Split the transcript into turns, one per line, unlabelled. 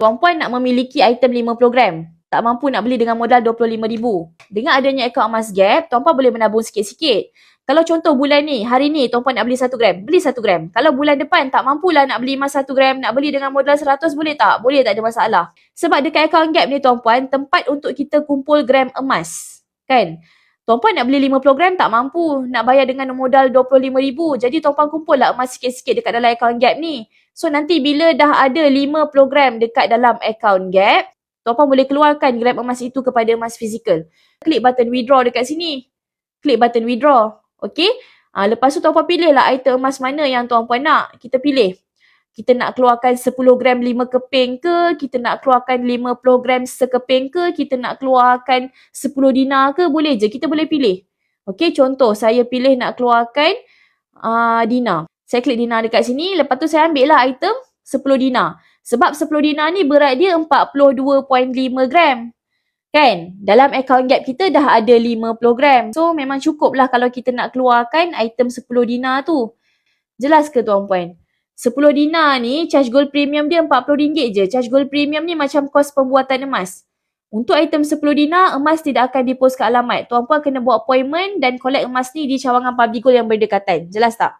Tuan Puan nak memiliki item 50 gram. Tak mampu nak beli dengan modal RM25,000. Dengan adanya akaun emas gap, Tuan Puan boleh menabung sikit-sikit. Kalau contoh bulan ni, hari ni Tuan Puan nak beli 1 gram, beli 1 gram. Kalau bulan depan tak mampulah nak beli emas 1 gram, nak beli dengan modal 100 boleh tak? Boleh tak ada masalah. Sebab dekat akaun gap ni Tuan Puan, tempat untuk kita kumpul gram emas. Kan? Tuan Puan nak beli 50 gram tak mampu nak bayar dengan modal RM25,000. Jadi Tuan Puan kumpul lah emas sikit-sikit dekat dalam akaun gap ni. So nanti bila dah ada 50 gram dekat dalam akaun gap, Tuan Puan boleh keluarkan gram emas itu kepada emas fizikal. Klik button withdraw dekat sini. Klik button withdraw. Okay? Ha, lepas tu Tuan Puan pilih lah item emas mana yang Tuan Puan nak. Kita pilih. Kita nak keluarkan 10 gram 5 keping ke, kita nak keluarkan 50 gram sekeping ke, kita nak keluarkan 10 dinar ke, boleh je. Kita boleh pilih. Okay, contoh saya pilih nak keluarkan uh, dinar. Saya klik dinar dekat sini, lepas tu saya ambil lah item 10 dinar. Sebab 10 dinar ni berat dia 42.5 gram. Kan? Dalam account gap kita dah ada 50 gram. So memang cukup lah kalau kita nak keluarkan item 10 dinar tu. Jelas ke tuan puan? 10 dinar ni charge gold premium dia RM40 je. Charge gold premium ni macam kos pembuatan emas. Untuk item 10 dinar, emas tidak akan dipos ke alamat. Tuan puan kena buat appointment dan collect emas ni di cawangan public gold yang berdekatan. Jelas tak?